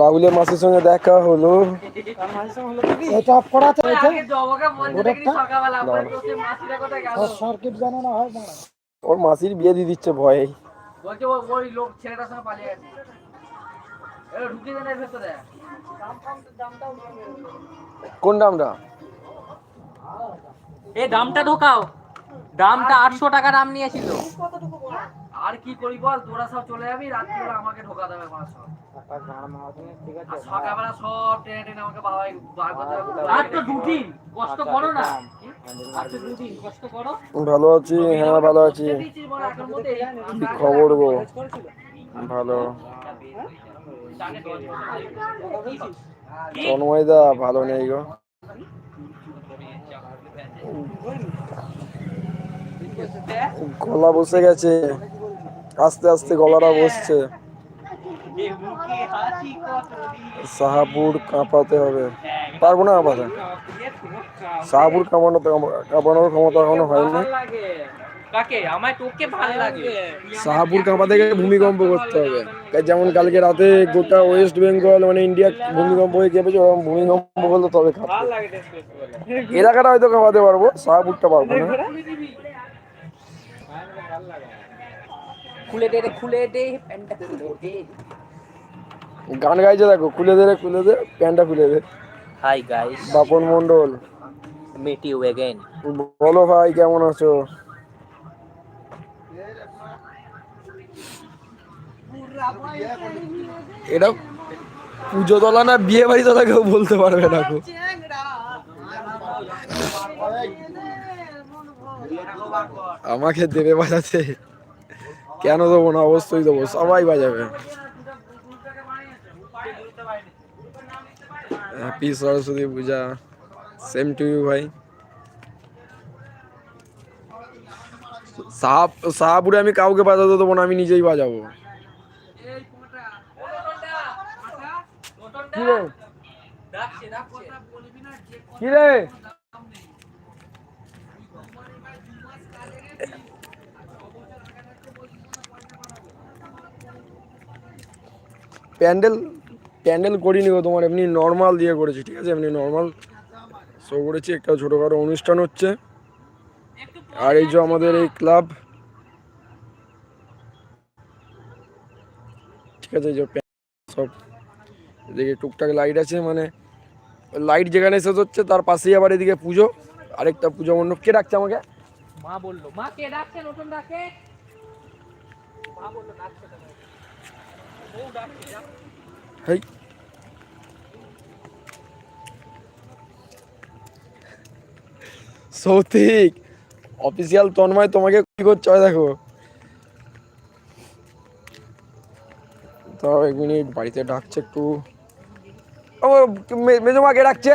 রাহুলের মাসির সঙ্গে দেখা হলো। এটা না, সার্কিট হয় ওর মাসির বিয়ে দিয়ে দিচ্ছে ভয়ে। বলছে ওই লোক ছেলেটার সঙ্গে পালিয়ে গেছে। এবার ঢুকিয়ে ভেতরে। কোন দামটা? এ দামটা ঢোকাও। দামটা আটশো টাকা দাম নিয়েছিল। আর কি করি বল? তোরা সব চলে যাবি রাত্রিবেলা আমাকে ঢোকা দেবে মাস সকালবেলা সব টেনে টেনে আমাকে বাবাই বার করতে আর তো দুদিন কষ্ট করো না। আর তো দুদিন কষ্ট করো। ভালো আছি হ্যাঁ ভালো আছি। কি খবর গো? ভালো। তন্ময়দা ভালো নেই গো। গলা বসে গেছে। আস্তে আস্তে গলাটা বসছে। শাহাপুর কাঁপাতে হবে। পারব না আপাতত শাহাপুর কাঁপানো কাঁপানোর ক্ষমতা এখনও হয়নি। শাহাপুর কাঁপা থেকে ভূমিকম্প করতে হবে। যেমন কালকে রাতে গোটা ওয়েস্ট বেঙ্গল মানে ইন্ডিয়া ভূমিকম্প হয়ে কেঁপেছে ওরকম ভূমিকম্প করলে তবে এলাকাটা হয়তো কাঁপাতে পারব শাহাপুরটা পারব না। খুলে দে খুলে দে প্যান্টটা খুলে দে। গান গাইছে দেখো খুলে দে খুলে দে প্যান্টটা খুলে দে। Hi guys Bapon Mondal meet you again বলো ভাই কেমন আছো? এটা পুজো দলা না বিয়ে বাড়ি দলা কেউ বলতে পারবে না গো। আমাকে দেবে বাজাতে। কেন দেবো না? অবশ্যই দেবো। সবাই বাজাবে। Happy Saraswati Puja same to you ভাই। সাহাব সাহাপুরে আমি কাউকে বাজাতে দেবো না, আমি নিজেই বাজাবো। কি রে? প্যান্ডেল প্যান্ডেল করিনি গো তোমার, এমনি নর্মাল দিয়ে করেছি, ঠিক আছে? এমনি নর্মাল শো করেছি, একটা ছোটোখাটো অনুষ্ঠান হচ্ছে। আর এই যে আমাদের এই ক্লাব ঠিক আছে, এই যে সব, এদিকে টুকটাক লাইট আছে মানে লাইট যেখানে শেষ হচ্ছে, তার পাশেই আবার এদিকে পুজো, আরেকটা পুজো মণ্ডপ। কে ডাকছে আমাকে? মা বলল। মা কে ডাকছে নতুন ডাকে। মা বলল, ডাকছে। হেই। অফিসিয়াল তন্ময় তোমাকে কি দেখো। এক মিনিট বাড়িতে ডাকছে একটু। ও মেজমাকে ডাকছে।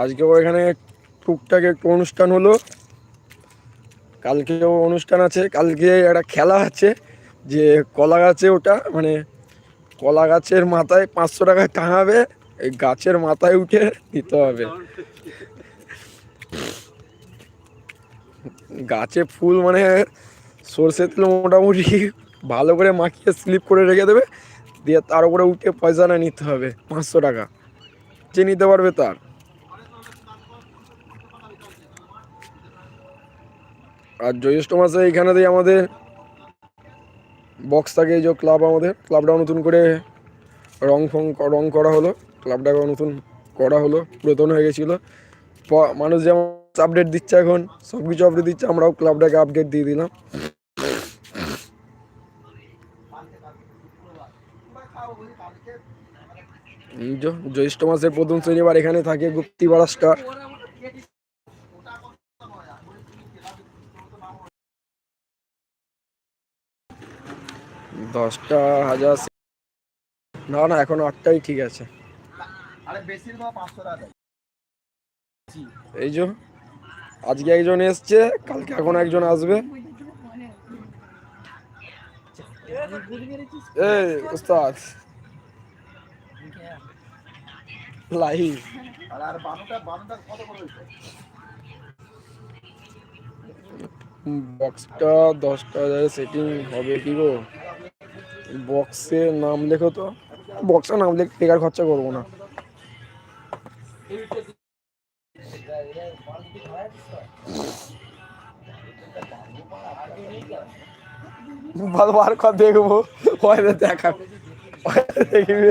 আজকেও এখানে টুকটাক একটু অনুষ্ঠান হলো। কালকেও অনুষ্ঠান আছে। কালকে একটা খেলা আছে, যে কলা গাছে ওটা মানে কলা গাছের মাথায় পাঁচশো টাকা টাঙাবে, এই গাছের মাথায় উঠে দিতে হবে। গাছে ফুল মানে সর্ষের তেল মোটামুটি ভালো করে মাখিয়ে স্লিপ করে রেখে দেবে, দিয়ে তার উপরে উঠে পয়সাটা নিতে হবে, পাঁচশো টাকা। যে নিতে পারবে তার। আর জ্যৈষ্ঠ মাসে এইখানেতেই আমাদের বক্স থাকে, এই যে ক্লাব আমাদের ক্লাবটাও নতুন করে রং ফং রং করা হলো ক্লাবটাকেও নতুন করা হলো, পুরাতন হয়ে গেছিল। মানুষ যেমন আপডেট দিচ্ছে এখন সব কিছু আপডেট দিচ্ছে, আমরাও ক্লাবটাকে আপডেট দিয়ে দিলাম। জ্যৈষ্ঠ মাসের প্রথম শনিবার এখানে থাকে গুপ্তি বারাসটা দশটা হাজার না না এখন আটটাই ঠিক আছে। এই যে আজকে একজন এসছে কালকে এখন একজন আসবে। এই ওস্তাদ। লাইভ। বক্সটা দশটা হাজারে সেটিং হবে কি গো? বক্সে নাম লেখো তো। বক্সে নাম লেখ বেকার খরচা করব না। ভালো বার কর দেখব হয়তো দেখবে।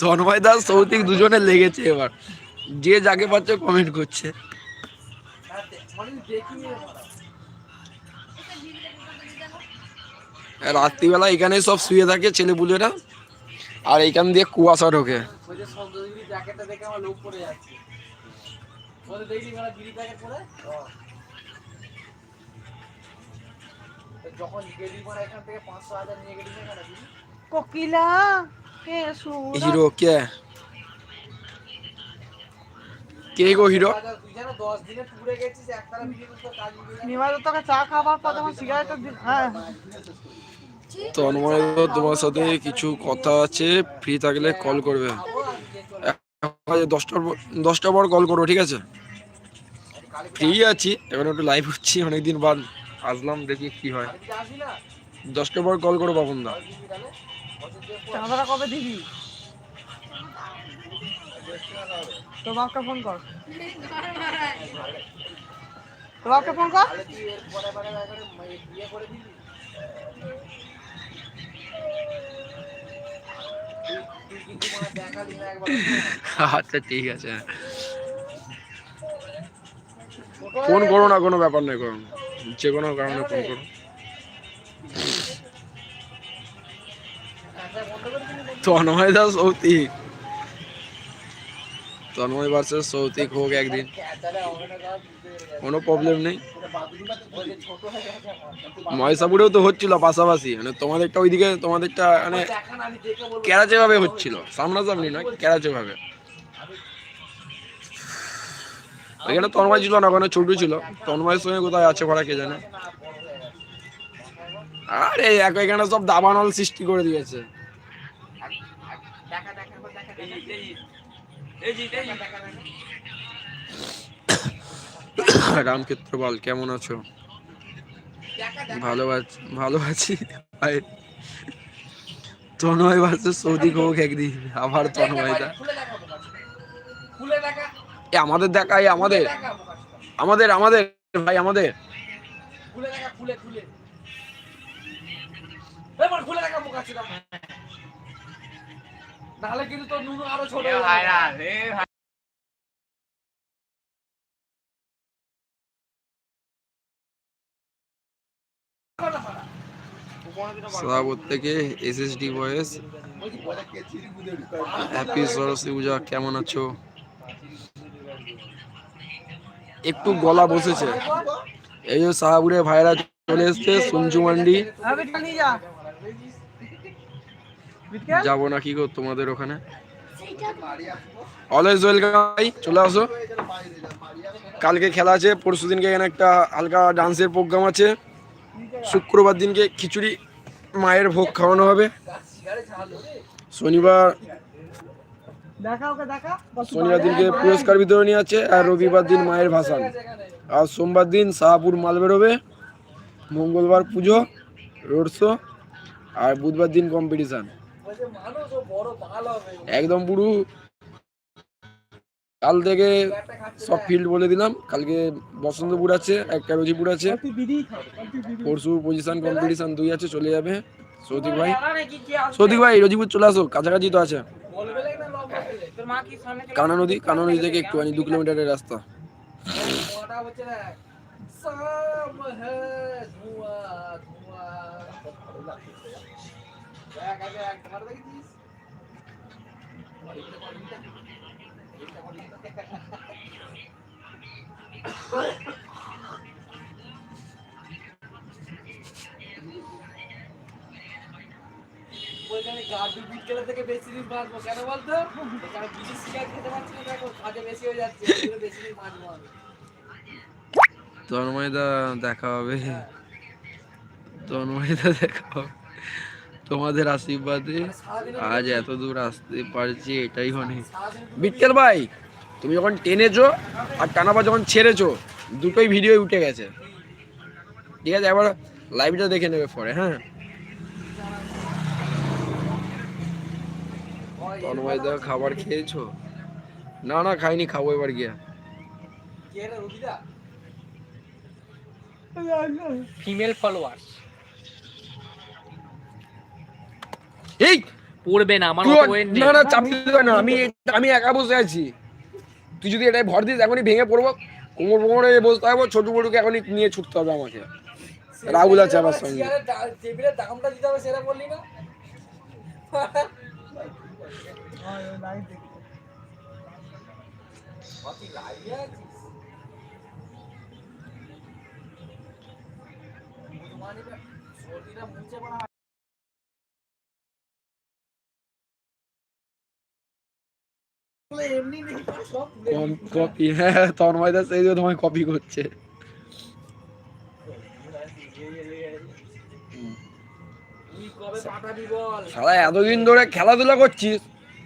তন্ময় দাস সৌতিক দুজনে লেগেছে এবার। যে যাকে পাচ্ছে কমেন্ট করছে। রাত্রিবেলা এখানে সব শুয়ে থাকে ছেলেপুলেরা। আর এইখান দিয়ে কুয়াশা ঢোকে? কোকিলা কে হিরো কে কে গো হিরো হাজার তুই জানো দশ দিনে টুরে গেছিস একতারা ভিডিও করতে কাজ মিলে গেছে। নিমাজ তোকে চা খাবার পর যখন সিগারেটটা দিল হ্যাঁ। তন্ময় দা, তোমার সাথে কিছু কথা আছে ফ্রি থাকলে কল করবে। দশটার পর- দশটার পর কল করো ঠিক আছে? ফ্রি আছি এখন একটু লাইভ হচ্ছি অনেকদিন বাদ আসলাম দেখি কি হয়। দশটার পর কল করো বাবন দা দিবি তাহলে বছর দুয়েক পর চাঁদাটা কবে দিবি? তো বাপকে ফোন কর। তো বাপকে ফোন কর। আচ্ছা ঠিক আছে। ফোন করো না কোনো ব্যাপার নেই করো। যে কোনো কারণে ফোন করো। তন্ময় দাস সৌতিক তন্ময় ভার্সেস সৌতিক হোক একদিন। কোনো প্রবলেম নেই। ময়সাপুরেও তো হচ্ছিল পাশাপাশি। মানে তোমাদেরটা ওইদিকে, তোমাদেরটা মানে দেখান আমি দেখে বলব ক্যারাচে ভাবে হচ্ছিল। সামনাসামনি নয়, ক্যারাচে ভাবে। ওইখানে তন্ময় ছিল না, ওখানে ছোট ছিল। তন্ময়ের সঙ্গে কোথায় আছে ভাড়া কে জানে? আরে, এক এখানে সব দাবানল সৃষ্টি করে দিয়েছে। দেখা দেখা রামক্ষেত্র বল কেমন আছো? ভালো আছি ভালো আছি? ভাই তন্ময় ভার্সেস সৌদিক হোক একদিন, আবার দেখা এ, আমাদের দেখা এই আমাদের। আমাদের আমাদের, ভাই, আমাদের। খুলে দেখা, খুলে খুলে। এবার খুলে দেখা, বোকা ছোটা। নাহলে কিন্তু তোর নুনু আরও ছোট হয়ে থেকে SSD boys happy Saraswati Puja কেমন আছো? একটু গলা বসেছে। এই যে সাহাবুরে ভাইরা চলে এসছে সঞ্জু মান্ডি। যাব নাকি গো তোমাদের ওখানে? অলওয়েজ ওয়েলকাম ভাই চলে আসো। কালকে খেলা আছে পরশু দিনকে এখানে একটা হালকা ডান্সের প্রোগ্রাম আছে। শুক্রবার দিনকে খিচুড়ি মায়ের ভোগ খাওয়ানো হবে। শনিবার শনিবার দিনকে পুরস্কার বিতরণী আছে আর রবিবার দিন মায়ের ভাসান। আর সোমবার দিন শাহপুর মাল বেরোবে। মঙ্গলবার পুজো রোড শো আর বুধবার দিন কম্পিটিশন একদম পুরো কাল থেকে সব ফিল্ড বলে দিলাম। কালকে বসন্তপুর আছে একটা রজিপুর আছে। পরশু পজিশন কম্পিটিশন দুই আছে চলে যাবে। সৌদিক ভাই। সৌদিক ভাই রজিপুর চলে আসো কাছাকাছি তো আছে। কানা নদী কানা নদী থেকে একটুখানি দু কিলোমিটারের রাস্তা। ওটা হচ্ছে না সাম হে ধুয়া ধুয়া। থেকে বেশি দিন বাঁচবো কেন বলতো? এখানে বিদেশি সিগারেট খেতে পারছি না দেখো কাজে বেশি হয়ে যাচ্ছে বেশি দিন বাঁচবো আমি। তন্ময়দা দেখা হবে। তন্ময়দা দেখা হবে। তোমাদের আশীর্বাদে আজ এত দূর আসতে পারছি এটাই অনেক বিটকেল ভাই তুমি যখন টেনেছো আর টানাবা যখন ছেড়েছো দুটোই ভিডিও উঠে গেছে। ঠিক আছে একবার লাইভটা দেখে নেবে পরে হ্যাঁ? তন্ময়দা খাবার খেয়েছো? না না খাইনি খাব এবার গিয়া। ফিমেল ফলোয়ার্স এই পড়বে না আমার। না। না চাপ দিতে না আমি আমি একা বসে আছি। তুই যদি এটাই ভর দিস এখনই ভেঙে পড়ব। কোমর কোমরে বসতে থাকব ছোট বড়ুকে এখনই নিয়ে ছুটতে হবে আমাকে। রাহুল আছে আমার সঙ্গে। টেবিলের দামটা দিতে হবে সেটা বললি না? সর্দিটা মুছে পড়া কপি হ্যাঁ। তন্ময়দা সেই যে তোমায় কপি করছে। সারা এতদিন ধরে খেলাধুলা করছিস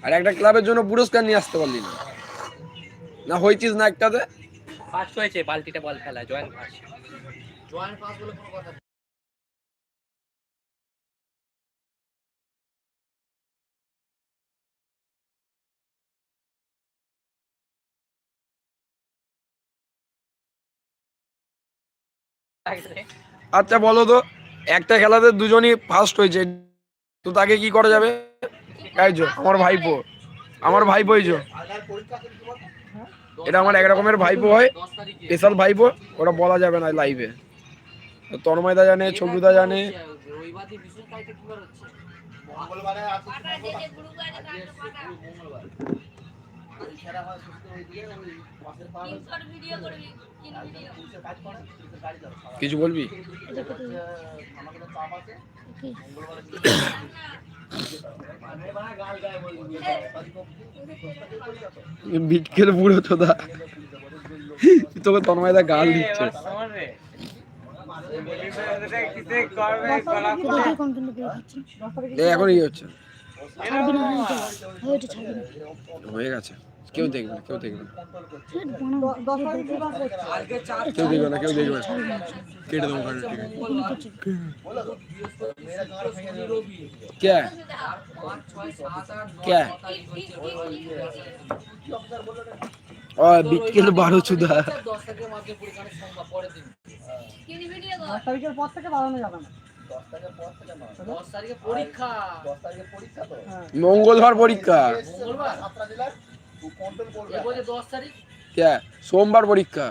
আর একটা ক্লাবের জন্য পুরস্কার নিয়ে আসতে পারলি না। না হয়েছিস না একটাতে? ফার্স্ট হয়েছে বালতিতে বল খেলা জয়েন্ট ফার্স্ট জয়েন্ট পাস বলে কোনো কথা আচ্ছা বলো তো একটা খেলাতে দুজনই ফার্স্ট হয়েছে তো তাকে কি করা যাবে? যো আমার ভাইপো আমার ভাইপো এই এটা আমার এক রকমের ভাইপো হয় স্পেশাল ভাইপো ওটা বলা যাবে না লাইভে তন্ময়দা জানে ছবুদা জানে। রবিবার সুস্থ হয়ে ভিডিও করবি কাজ করে গাড়ি যাবে কিছু বলবি? আমাকে তো চাপ আছে? বিটকেল পুরো তোদা। তোকে তন্ময়দা গাল দিচ্ছে। এখন এই হচ্ছে। ছাড়বি না হয়তো হয়তো না হয়ে গেছে। কেউ দেখবে না কেউ দেখবে না। কেউ দেখবে না কেউ দেখবে না। কেটে দেবো কে? কে? ও বারো চুদা। দশ তারিখের পর থেকে বাড়ানো যাবে না। মঙ্গলবার পরীক্ষা। সোমবার পরীক্ষা।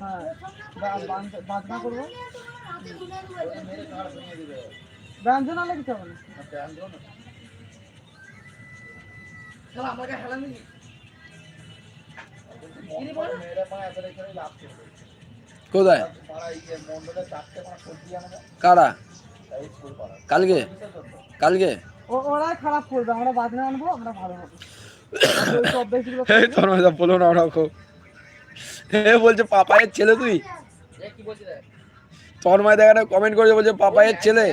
হ্যাঁ। ব্যঞ্জন হবে না। আমাকে বল কোথায়? কারা? কালকে? কালকে? ওরাই খারাপ করবে আমরা বাজনা আনব আমরা ভালো হব। ওই সব বেশিগুলো এই তোর মজা বলো না ওরা খুব এ বলছে পাপায়ের ছেলে তুই? তন্ময় দেখা কমেন্ট করেছে বলছে পাপায়ের ছেলে?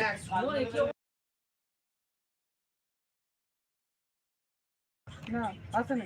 না আছে না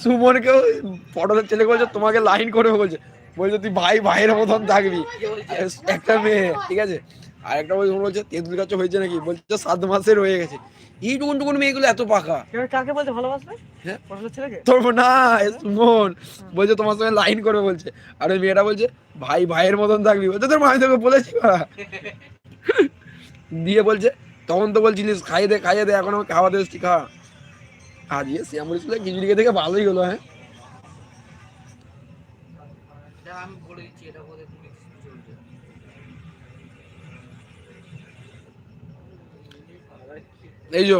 সুমনকেও পটলের ছেলে বলছে তোমাকে লাইন করে বলছে। বলছে তুই ভাই ভাইয়ের মতন থাকবি। একটা মেয়ে ঠিক আছে? আর একটা বলছে বলছে তেঁতুল গাছ হয়েছে নাকি? বলছে সাত মাসের হয়ে গেছে। এই টুকুন টুকুন মেয়েগুলো এত পাকা। কাকে বলতে ভালোবাসবে? হ্যাঁ? ছেলেকে? তোর না মন বলছে তোমার সঙ্গে লাইন করবে বলছে। আর ওই মেয়েটা বলছে ভাই ভাইয়ের মতন থাকবি। বলছে তোর মামি তোকে বলেছি। দিয়ে বলছে তখন তো বলছিলিস খাইয়ে দে খাইয়ে দে এখন আমাকে খাওয়াতে এসছি খা? আজকে শ্যামল স্কুলে খিচুড়ি খেয়ে থেকে ভালোই হলো হ্যাঁ। এই যো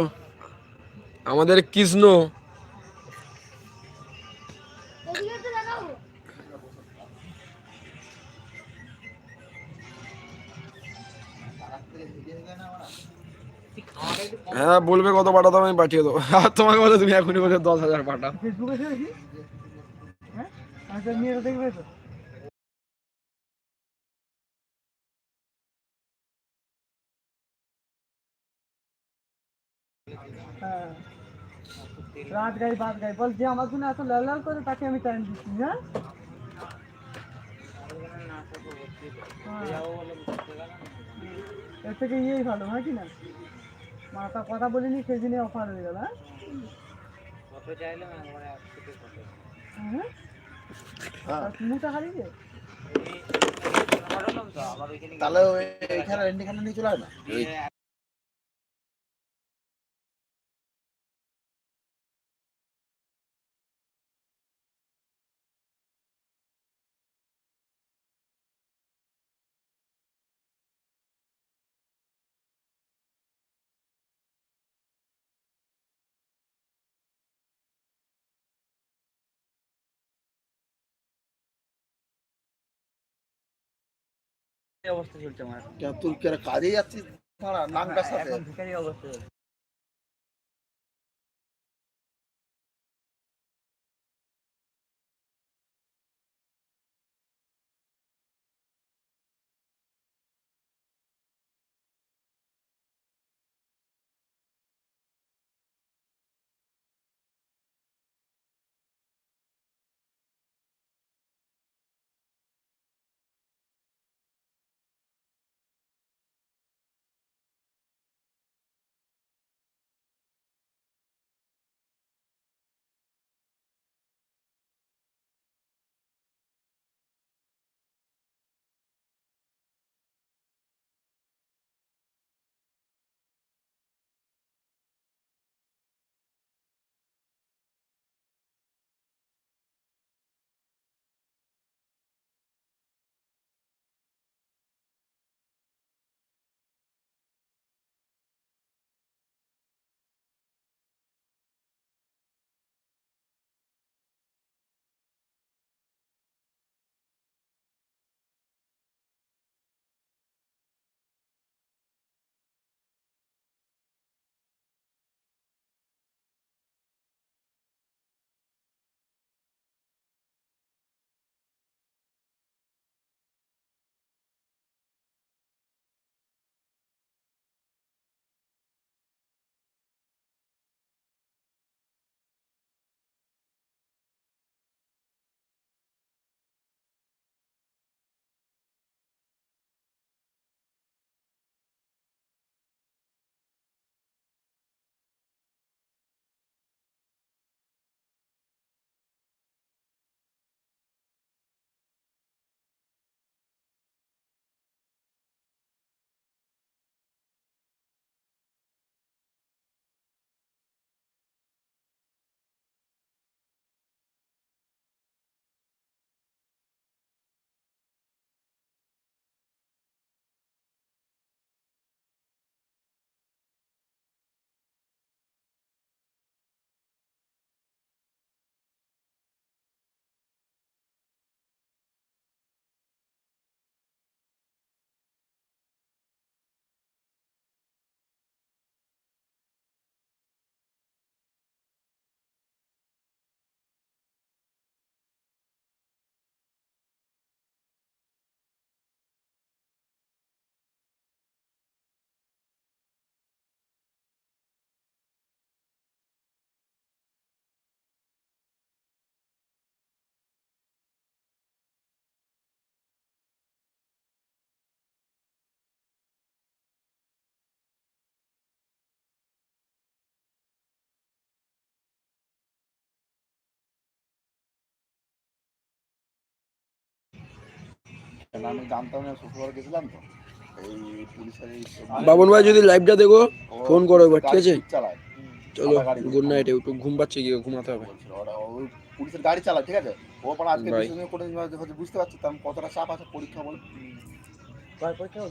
আমাদের কৃষ্ণ হ্যাঁ বলবে কত পাঠাতো আমি পাঠিয়ে দেবো। আর তোমাকে বলে তুমি এখনই বলে দশ হাজার পাঠাও। হ্যাঁ? হ্যাঁ। রাত গাই বাদ গাই বল, যে আমার জন্য এত লাল লাল করে তাকে আমি টাইম দিচ্ছি হ্যাঁ? হ্যাঁ। এর থেকে ইয়েই ভালো, হয় কি না? মাথা কথা বলিনি সেই দিনে অফার হয়ে গেল হ্যাঁ হ্যাঁ হারিয়ে তাহলে এখানে নিয়ে চলে আয় না অবস্থা চলছে আমার। তুই কাজে যাচ্ছিস নামটার সাথে এখন ভিখারি অবস্থা চলছে। আমি জানতাম না শুক্রবার গেছিলাম তো। এই পুলিশের বাবন ভাই যদি লাইভটা দেখো ফোন করো এবার, ঠিক আছে? চালায়। চলো গুড নাইট একটু ঘুম পাচ্ছে গিয়ে ঘুমাতে হবে। বলছিল, ওরা ওই পুলিশের গাড়ি চালায় ঠিক আছে? ও পড়া আজকে বুঝতে পারছি তো আমি কতটা চাপ আছে পরীক্ষা বলে পরীক্ষা